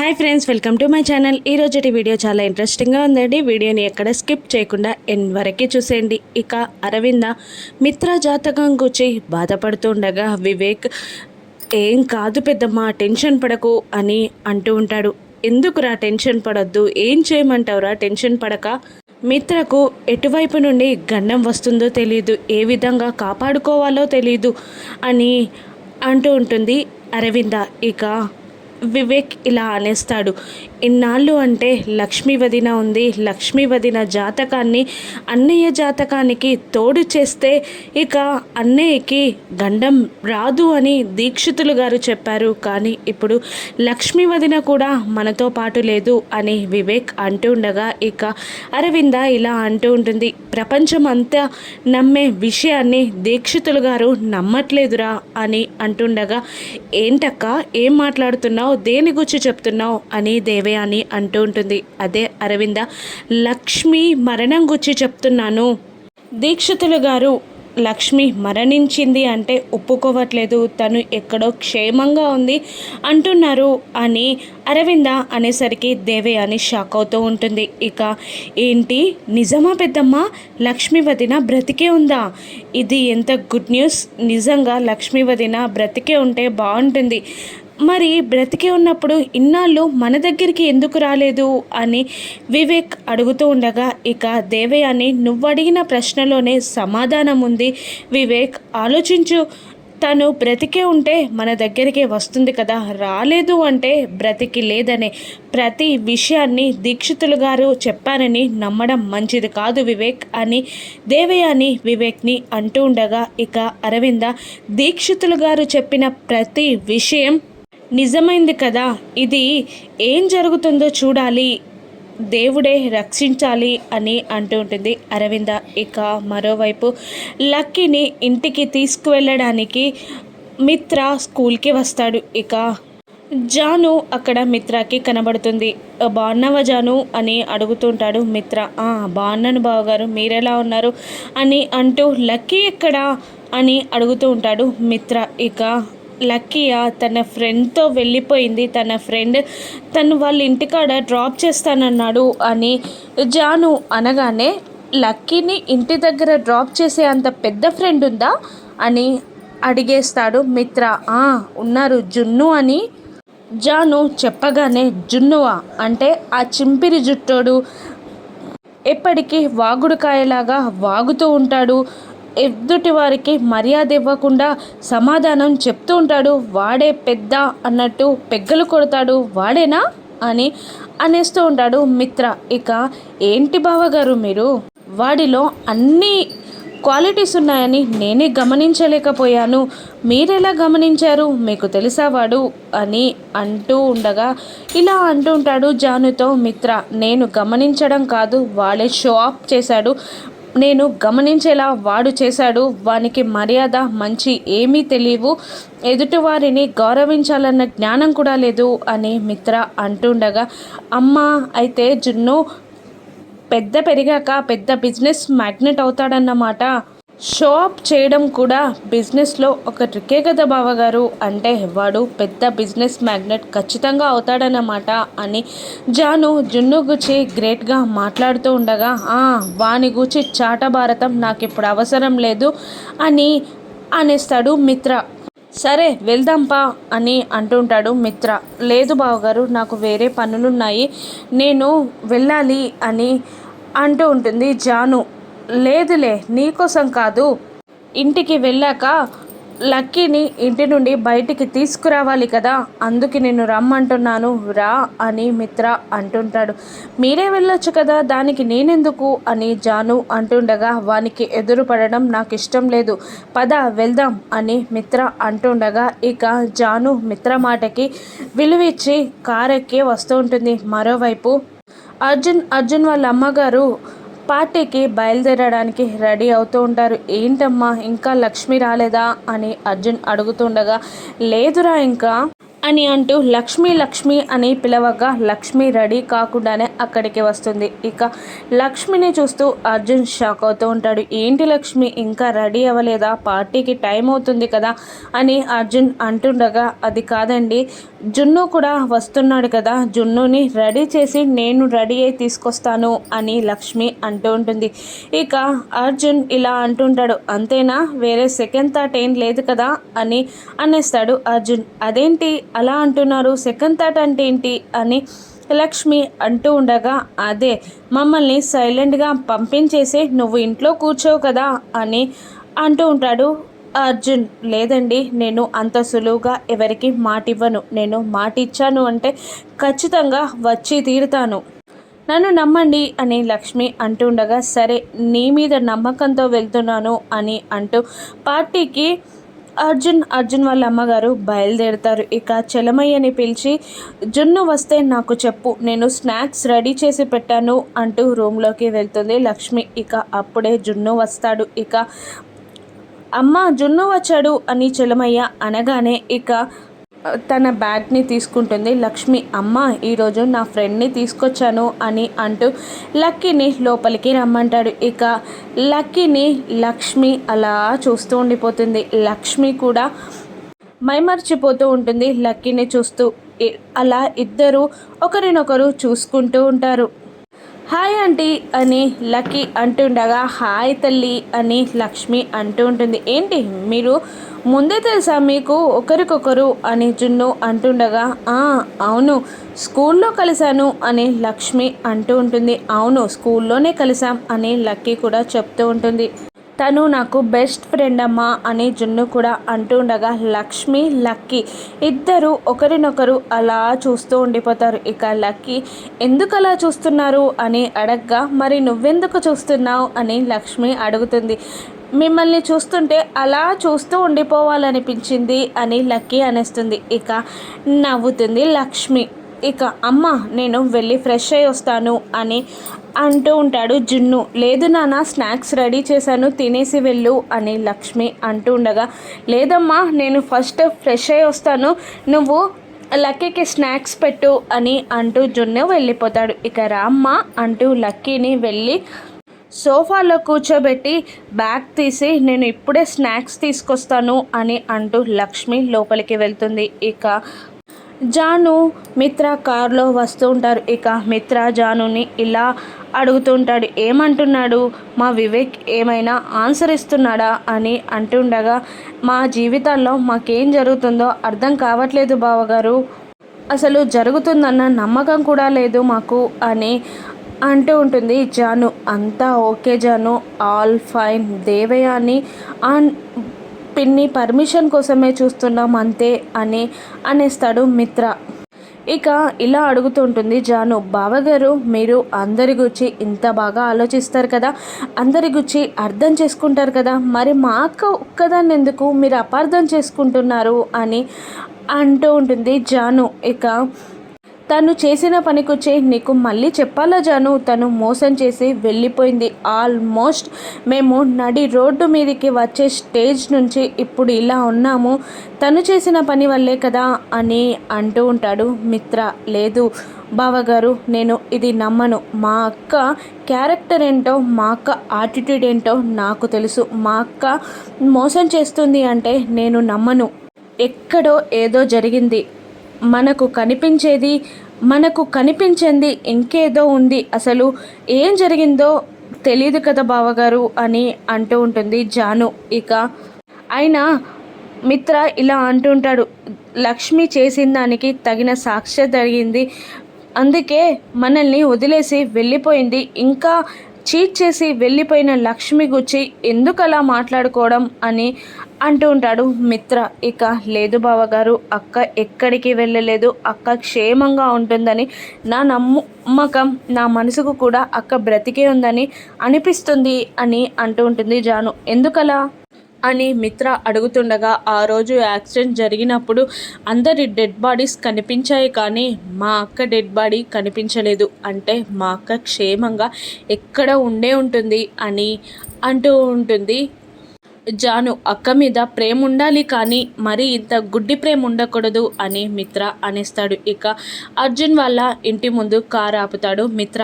Hi friends welcome to my channel. ఈ video చాలా ఇంట్రెస్టింగ్గా ఉందండి. వీడియోని ఎక్కడ స్కిప్ చేయకుండా ఎన్ వరకే చూసేయండి. ఇక అరవింద మిత్ర జాతకం గురించి బాధపడుతుండగా వివేక్ ఏం కాదు పెద్దమ్మ టెన్షన్ పడకు అని అంటూ ఉంటాడు. ఎందుకురా టెన్షన్ పడొద్దు? ఏం చేయమంటావురా? టెన్షన్ పడక. మిత్రకు ఎటువైపు నుండి గండం వస్తుందో తెలియదు ఏ విధంగా కాపాడుకోవాలో తెలియదు అని అంటూ ఉంటుంది అరవింద. ఇక వివేక్ ఇలా అనేస్తాడు. ఇన్నాళ్ళు అంటే లక్ష్మీ వదిన ఉంది. లక్ష్మీ వదిన జాతకాన్ని అన్నయ్య జాతకానికి తోడు చేస్తే ఇక అన్నయ్యకి గండం రాదు అని దీక్షితులు గారు చెప్పారు. కానీ ఇప్పుడు లక్ష్మీ వదిన కూడా మనతో పాటు లేదు అని వివేక్ అంటూ ఉండగా ఇక అరవింద ఇలా అంటూ ఉంటుంది. ప్రపంచం అంతా నమ్మే విషయాన్ని దీక్షితులు గారు నమ్మట్లేదురా అని అంటుండగా ఏంటక్క? ఏం మాట్లాడుతున్నావు? దేని గురించి చెప్తున్నావు? అని దేవే అని అంటూ ఉంటుంది. అదే అరవింద లక్ష్మి మరణం గురించి చెప్తున్నాను. దీక్షితులు గారు లక్ష్మి మరణించింది అంటే ఒప్పుకోవట్లేదు. తను ఎక్కడో క్షేమంగా ఉంది అంటున్నారు అని అరవింద అనేసరికి దేవయాని షాక్ అవుతూ ఉంటుంది. ఇక ఏంటి? నిజమా పెద్దమ్మ? లక్ష్మి వదిన బ్రతికే ఉందా? ఇది ఎంత గుడ్ న్యూస్? నిజంగా లక్ష్మి వదిన బ్రతికే ఉంటే బాగుంటుంది. మరి బ్రతికే ఉన్నప్పుడు ఇన్నాళ్ళు మన దగ్గరికి ఎందుకు రాలేదు అని వివేక్ అడుగుతూ ఉండగా ఇక దేవయాని నువ్వడిగిన ప్రశ్నలోనే సమాధానం ఉంది. వివేక్ ఆలోచించు. తను బ్రతికే ఉంటే మన దగ్గరికి వస్తుంది కదా. రాలేదు అంటే బ్రతికి లేదనే ప్రతి విషయాన్ని దీక్షితులు గారు చెప్పారని నమ్మడం మంచిది కాదు వివేక్ అని దేవయాని వివేక్ని అంటూ ఉండగా ఇక అరవింద దీక్షితులు గారు చెప్పిన ప్రతి విషయం నిజమైంది కదా? ఇది ఏం జరుగుతుందో చూడాలి. దేవుడే రక్షించాలి అని అంటూ ఉంటుంది అరవింద. ఇక మరోవైపు లక్కీని ఇంటికి తీసుకువెళ్ళడానికి మిత్ర స్కూల్కి వస్తాడు. ఇక జాను అక్కడ మిత్రకి కనబడుతుంది. బాగున్నావా జాను? అని అడుగుతుంటాడు మిత్ర. బాగున్నాను బావగారు. మీరెలా ఉన్నారు? అని అంటూ లక్కీ ఎక్కడా? అని అడుగుతూ ఉంటాడు మిత్ర. ఇక లక్కీయా తన ఫ్రెండ్తో వెళ్ళిపోయింది. తన ఫ్రెండ్ తను వాళ్ళ ఇంటికాడ డ్రాప్ చేస్తానన్నాడు అని జాను అనగానే లక్కీని ఇంటి దగ్గర డ్రాప్ చేసే అంత పెద్ద ఫ్రెండ్ ఉందా అని అడిగేస్తాడు మిత్ర. ఉన్నారు జున్ను అని జాను చెప్పగానే జున్నువా? అంటే ఆ చింపిరి జుట్టోడు. ఎప్పటికీ వాగుడుకాయలాగా వాగుతూ ఉంటాడు. ఎదుటి వారికి మర్యాద ఇవ్వకుండా సమాధానం చెప్తూ ఉంటాడు. వాడే పెద్ద అన్నట్టు పెగ్గలు కొడతాడు. వాడేనా? అని అనేస్తూ ఉంటాడు మిత్ర. ఇక ఏంటి బావగారు మీరు? వాడిలో అన్ని క్వాలిటీస్ ఉన్నాయని నేనే గమనించలేకపోయాను. మీరెలా గమనించారు? మీకు తెలుసా వాడు? అని అంటూ ఉండగా ఇలా అంటూ ఉంటాడు జానుతో మిత్ర. నేను గమనించడం కాదు. వాడే షో ఆఫ్ చేశాడు. నేను గమనించేలా వాడు చేశాడు. వానికి మర్యాద మంచి ఏమీ తెలియవు. ఎదుటివారిని గౌరవించాలన్న జ్ఞానం కూడా లేదు అని మిత్ర అంటుండగా అమ్మ అయితే జున్ను పెద్ద పెరిగాక పెద్ద బిజినెస్ మ్యాగ్నెట్ అవుతాడన్నమాట. షో అప్ చేయడం కూడా బిజినెస్లో ఒక ట్రికే కదా బావగారు. అంటే వాడు పెద్ద బిజినెస్ మ్యాగ్నెట్ ఖచ్చితంగా అవుతాడన్నమాట అని జాను జున్ను గుచ్చి గ్రేట్గా మాట్లాడుతూ ఉండగా వాని గుచ్చి చాట భారతం నాకు ఇప్పుడు అవసరం లేదు అని అనేస్తాడు మిత్ర. సరే వెళ్దాంపా అని అంటుంటాడు మిత్ర. లేదు బావగారు నాకు వేరే పనులున్నాయి. నేను వెళ్ళాలి అని అంటూ ఉంటుంది జాను. లేదులే నీకోసం కాదు. ఇంటికి వెళ్ళాక లక్కీని ఇంటి నుండి బయటికి తీసుకురావాలి కదా అందుకే నేను రమ్మంటున్నాను. రా అని మిత్ర అంటుంటాడు. మీరే వెళ్ళొచ్చు కదా దానికి నేనెందుకు అని జాను అంటుండగా వానికి ఎదురుపడడం నాకు ఇష్టం లేదు. పద వెళ్దాం అని మిత్ర అంటుండగా ఇక జాను మిత్ర మాటకి విలువిచ్చి కారెక్కి వస్తూ ఉంటుంది. మరోవైపు అర్జున్ అర్జున్ వాళ్ళ అమ్మగారు పార్టీకి బయలుదేరడానికి రెడీ అవుతూ ఉంటారు. ఏంటమ్మా ఇంకా లక్ష్మి రాలేదా? అని అర్జున్ అడుగుతుండగా లేదురా ఇంకా. అని అంటూ లక్ష్మి లక్ష్మి అని పిలవగా లక్ష్మి రెడీ కాకుండానే అక్కడికి వస్తుంది. ఇక లక్ష్మిని చూస్తూ అర్జున్ షాక్ అవుతూ ఉంటాడు. ఏంటి లక్ష్మి ఇంకా రెడీ అవ్వలేదా? పార్టీకి టైం అవుతుంది కదా? అని అర్జున్ అంటుండగా అది కాదండి. జున్ను కూడా వస్తున్నాడు కదా. జున్నుని రెడీ చేసి నేను రెడీ అయి తీసుకొస్తాను అని లక్ష్మి అంటూ ఉంటుంది. ఇక అర్జున్ ఇలా అంటుంటాడు. అంతేనా? వేరే సెకండ్ థాట్ ఏం లేదు కదా? అని అనేస్తాడు అర్జున్. అదేంటి? అలా అంటున్నారు. సెకండ్ థాట్ అంటే ఏంటి? అని లక్ష్మి అంటూ ఉండగా అదే మమ్మల్ని సైలెంట్గా పంపించేసి నువ్వు ఇంట్లో కూర్చోవు కదా అని అంటూ ఉంటాడు. అర్జున్ లేదండి నేను అంత సులువుగా ఎవరికి మాట ఇవ్వను నేను మాట ఇచ్చాను అంటే ఖచ్చితంగా వచ్చి తీరుతాను. నన్ను నమ్మండి అని లక్ష్మి అంటుండగా సరే నీ మీద నమ్మకంతో వెళ్తున్నాను అని అంటూ పార్టీకి అర్జున్ అర్జున్ వాళ్ళ అమ్మగారు బయలుదేరుతారు. ఇక చలమయ్యని పిలిచి జున్ను వస్తే నాకు చెప్పు నేను స్నాక్స్ రెడీ చేసి పెట్టాను అంటూ రూమ్లోకి వెళ్తుంది లక్ష్మి. ఇక అప్పుడే జున్ను వస్తాడు. ఇక అమ్మ జున్ను వచ్చాడు అని చలమయ్య అనగానే ఇక తన బ్యాగ్ని తీసుకుంటుంది. లక్ష్మి అమ్మ ఈరోజు నా ఫ్రెండ్ని తీసుకొచ్చాను అని అంటూ లక్కీని లోపలికి రమ్మంటాడు. ఇక లక్కీని లక్ష్మి అలా చూస్తూ ఉండిపోతుంది. లక్ష్మి కూడా మైమర్చిపోతూ ఉంటుంది. లక్కీని చూస్తూ అలా ఇద్దరు ఒకరినొకరు చూసుకుంటూ ఉంటారు. హాయ్ ఆంటీ అని లక్కీ అంటుండగా హాయ్ తల్లి అని లక్ష్మి అంటూ ఉంటుంది. ఏంటి మీరు ముందే తెలుసా మీకు? ఒకరికొకరు అని జున్ను అంటుండగా అవును స్కూల్లో కలిశాను అని లక్ష్మి అంటూ ఉంటుంది. అవును స్కూల్లోనే కలిసాం అని లక్కీ కూడా చెప్తూ ఉంటుంది. తను నాకు బెస్ట్ ఫ్రెండ్ అమ్మా అని జున్ను కూడా అంటూ ఉండగా లక్ష్మి లక్కీ ఇద్దరు ఒకరినొకరు అలా చూస్తూ ఉండిపోతారు. ఇక లక్కీ ఎందుకు అలా చూస్తున్నారు? అని అడగ్గా మరి నువ్వెందుకు చూస్తున్నావు? అని లక్ష్మి అడుగుతుంది. మిమ్మల్ని చూస్తుంటే అలా చూస్తూ ఉండిపోవాలనిపించింది అని లక్కీ అనేస్తుంది. ఇక నవ్వుతుంది లక్ష్మి. ఇక అమ్మ నేను వెళ్ళి ఫ్రెష్ అయ్యి వస్తాను అని అంటూ ఉంటాడు జున్ను. లేదు నాన్న స్నాక్స్ రెడీ చేశాను తినేసి వెళ్ళు అని లక్ష్మి అంటూ ఉండగా లేదమ్మా నేను ఫస్ట్ ఫ్రెష్ అయ్యి వస్తాను నువ్వు లక్కీకి స్నాక్స్ పెట్టు అని అంటూ జున్ను వెళ్ళిపోతాడు. ఇక రామ్మ అంటూ లక్కీని వెళ్ళి సోఫాలో కూర్చోబెట్టి బ్యాగ్ తీసి నేను ఇప్పుడే స్నాక్స్ తీసుకొస్తాను అని అంటూ లక్ష్మి లోపలికి వెళ్తుంది. ఇక జాను మిత్ర కారులో వస్తూ ఉంటారు. ఇక మిత్ర జానుని ఇలా అడుగుతుంటాడు ఏమంటున్నాడు? మా వివేక్ ఏమైనా ఆన్సర్ ఇస్తున్నాడా? అని అంటుండగా మా జీవితాల్లో మాకేం జరుగుతుందో అర్థం కావట్లేదు బావగారు. అసలు జరుగుతుందన్న నమ్మకం కూడా లేదు మాకు అని అంటూ ఉంటుంది. జాను అంతా okay Janu. All fine. Devayani and పిన్ని పర్మిషన్ కోసమే చూస్తున్నాం అంతే అని అనేస్తాడు మిత్ర. ఇక ఇలా అడుగుతుంటుంది జాను. బావగారు మీరు అందరి గురించి ఇంత బాగా ఆలోచిస్తారు కదా. అందరి గురించి అర్థం చేసుకుంటారు కదా. మరి మా అక్క ఒక్కదాన్ని ఎందుకు మీరు అపార్థం చేసుకుంటున్నారు అని అంటూ ఉంటుంది జాను. ఇక తను చేసిన పనికొచ్చే నీకు మళ్ళీ చెప్పాలా జాను? తను మోసం చేసి వెళ్ళిపోయింది. ఆల్మోస్ట్ మేము నడి రోడ్డు మీదకి వచ్చే స్టేజ్ నుంచి ఇప్పుడు ఇలా ఉన్నాము. తను చేసిన పని వల్లే కదా అని అంటూ ఉంటాడు మిత్ర. లేదు బావగారు నేను ఇది నమ్మను. మా అక్క క్యారెక్టర్ ఏంటో మా అక్క ఆటిట్యూడ్ ఏంటో నాకు తెలుసు. మా అక్క మోసం చేస్తుంది అంటే నేను నమ్మను. ఎక్కడో ఏదో జరిగింది. మనకు కనిపించేది మనకు కనిపించింది ఇంకేదో ఉంది. అసలు ఏం జరిగిందో తెలియదు కదా బావగారు అని అంటూ ఉంటుంది జాను. ఇక అయినా మిత్ర ఇలా అంటుంటాడు లక్ష్మి చేసిన దానికి తగిన సాక్ష్య జరిగింది. అందుకే మనల్ని వదిలేసి వెళ్ళిపోయింది. ఇంకా చీట్ చేసి వెళ్ళిపోయిన లక్ష్మి గుచ్చి ఎందుకు అలా మాట్లాడుకోవడం అని అంటూ ఉంటాడు. మిత్ర ఇక లేదు బావగారు అక్క ఎక్కడికి వెళ్ళలేదు. అక్క క్షేమంగా ఉంటుందని నా నమ్మకం నా మనసుకు కూడా అక్క బ్రతికే ఉందని అనిపిస్తుంది అని అంటూ ఉంటుంది జాను. ఎందుకలా? అని మిత్ర అడుగుతుండగా ఆ రోజు యాక్సిడెంట్ జరిగినప్పుడు అందరి డెడ్ బాడీస్ కనిపించాయి కానీ మా అక్క డెడ్ బాడీ కనిపించలేదు. అంటే మా అక్క క్షేమంగా ఎక్కడ ఉండే ఉంటుంది అని అంటూ ఉంటుంది. జాను అక్క మీద ప్రేమ ఉండాలి కానీ మరి ఇంత గుడ్డి ప్రేమ ఉండకూడదు అని మిత్ర అనేస్తాడు. ఇక అర్జున్ వాళ్ళ ఇంటి ముందు కారు ఆపుతాడు మిత్ర.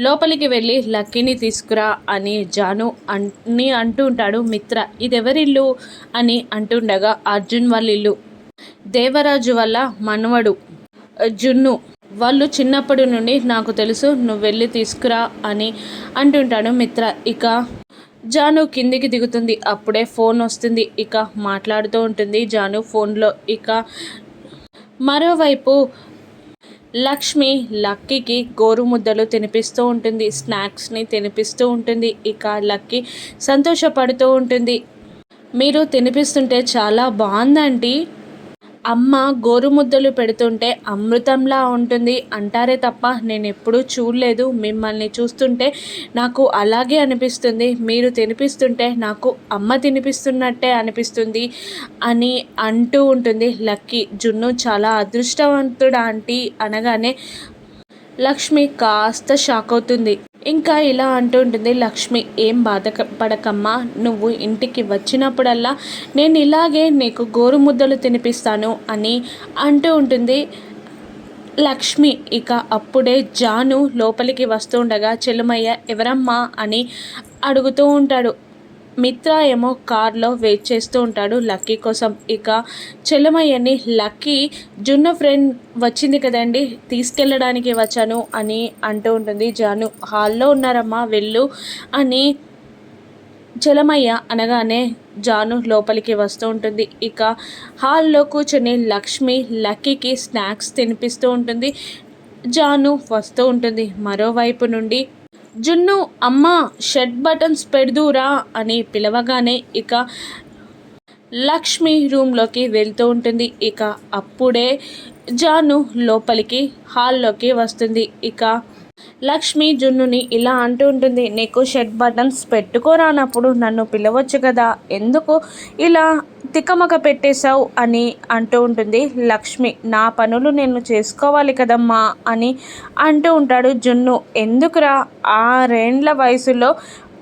లోపలికి వెళ్ళి లక్కీని తీసుకురా అని జాను అని అంటూ ఉంటాడు మిత్ర. ఇదెవరిల్లు? అని అంటుండగా అర్జున్ వాళ్ళ ఇల్లు దేవరాజు వల్ల మనవడు జున్ను. వాళ్ళు చిన్నప్పటి నుండి నాకు తెలుసు నువ్వు వెళ్ళి తీసుకురా అని అంటుంటాడు మిత్ర. ఇక జాను కిందికి దిగుతుంది. అప్పుడే ఫోన్ వస్తుంది. ఇక మాట్లాడుతూ ఉంటుంది జాను ఫోన్లో. ఇక మరోవైపు లక్ష్మి లక్కీకి గోరు ముద్దలు తినిపిస్తూ ఉంటుంది. స్నాక్స్ని తినిపిస్తూ ఉంటుంది. ఇక లక్కీ సంతోషపడుతూ ఉంటుంది. మీరు తినిపిస్తుంటే చాలా బాగుందండి అమ్మ గోరుముద్దలు పెడుతుంటే అమృతంలా ఉంటుంది. అంటారే తప్ప నేను ఎప్పుడూ చూడలేదు. మిమ్మల్ని చూస్తుంటే నాకు అలాగే అనిపిస్తుంది. మీరు తినిపిస్తుంటే నాకు అమ్మ తినిపిస్తున్నట్టే అనిపిస్తుంది అని అంటూ ఉంటుంది. లక్కీ జున్ను చాలా అదృష్టవంతుడు ఆంటీ? అనగానే లక్ష్మి కాస్త షాక్ అవుతుంది. ఇంకా ఇలా అంటూ ఉంటుంది లక్ష్మి ఏం బాధ పడకమ్మా నువ్వు ఇంటికి వచ్చినప్పుడల్లా నేను ఇలాగే నీకు గోరుముద్దలు తినిపిస్తాను అని అంటూ ఉంటుంది. లక్ష్మి ఇక అప్పుడే జాను లోపలికి వస్తుండగా చెలుమయ్య ఎవరమ్మా? అని అడుగుతూ ఉంటాడు. మిత్ర ఏమో కార్లో వెయిట్ చేస్తూ ఉంటాడు లక్కీ కోసం. ఇక చెల్లమయ్యని లక్కీ జున్న ఫ్రెండ్ వచ్చింది కదండి తీసుకెళ్ళడానికి వచ్చాను అని అంటూ ఉంటుంది జాను. హాల్లో ఉన్నారమ్మా వెళ్ళు అని చలమయ్య అనగానే జాను లోపలికి వస్తూ ఉంటుంది. ఇక హాల్లో కూర్చొని లక్ష్మి లక్కీకి స్నాక్స్ తినిపిస్తూ ఉంటుంది. జాను వస్తూ ఉంటుంది. మరోవైపు నుండి జున్ను అమ్మ షర్ట్ బటన్స్ పెడుదురా అని పిలవగానే ఇక లక్ష్మి రూమ్లోకి వెళ్తూ ఉంటుంది. ఇక అప్పుడే జాను లోపలికి హాల్లోకి వస్తుంది. ఇక లక్ష్మి జున్నుని ఇలా అంటూ ఉంటుంది నీకు షర్ట్ బటన్స్ పెట్టుకోరానప్పుడు నన్ను పిలవచ్చు కదా? ఎందుకు ఇలా తికమక పెట్టేశావు? అని అంటూ ఉంటుంది లక్ష్మి. నా పనులు నేను చేసుకోవాలి కదమ్మా అని అంటూ ఉంటాడు జున్ను. ఎందుకురా? ఆరేండ్ల వయసులో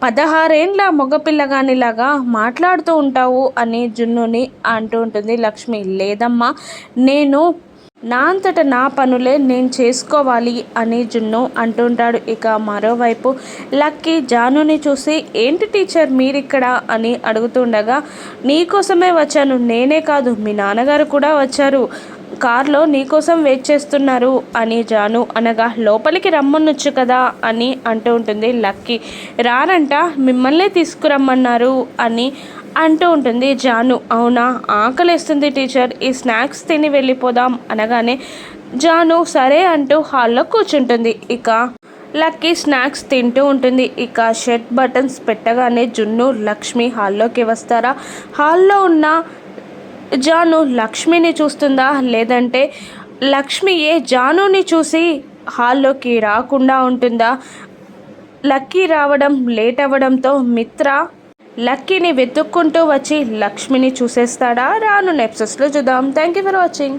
పదహారేండ్ల మగపిల్లగానిలాగా మాట్లాడుతూ ఉంటావు అని జున్నుని అంటూ ఉంటుంది లక్ష్మి. లేదమ్మా నేను నా అంతట నా పనులే నేను చేసుకోవాలి అని జున్ను అంటుంటాడు. ఇక మరోవైపు లక్కీ జానుని చూసి ఏంటి టీచర్ మీరిక్కడ? అని అడుగుతుండగా నీకోసమే వచ్చాను. నేనే కాదు. మీ నాన్నగారు కూడా వచ్చారు. కార్లో నీకోసం వెయిట్ చేస్తున్నారు అని జాను అనగా లోపలికి రమ్మనొచ్చు కదా అని అంటూ ఉంటుంది లక్కీ. రానంట. మిమ్మల్నే తీసుకురమ్మన్నారు అని అంటూ ఉంటుంది జాను అవునా? ఆకలిస్తుంది టీచర్. ఈ స్నాక్స్ తిని వెళ్ళిపోదాం. అనగానే జాను సరే అంటూ హాల్లో కూర్చుంటుంది. ఇక లక్కీ స్నాక్స్ తింటూ ఉంటుంది. ఇక షర్ట్ బటన్స్ పెట్టగానే జున్ను లక్ష్మి హాల్లోకి వస్తారా? హాల్లో ఉన్న జాను లక్ష్మిని చూస్తుందా? లేదంటే లక్ష్మి ఏ జానుని చూసి హాల్లోకి రాకుండా ఉంటుందా? లక్కీ రావడం లేట్ అవ్వడంతో మిత్ర లక్కీని వెతుక్కుంటూ వచ్చి లక్ష్మిని చూసేస్తాడా? రాను నెప్సెస్లో చూద్దాం. Thank you for watching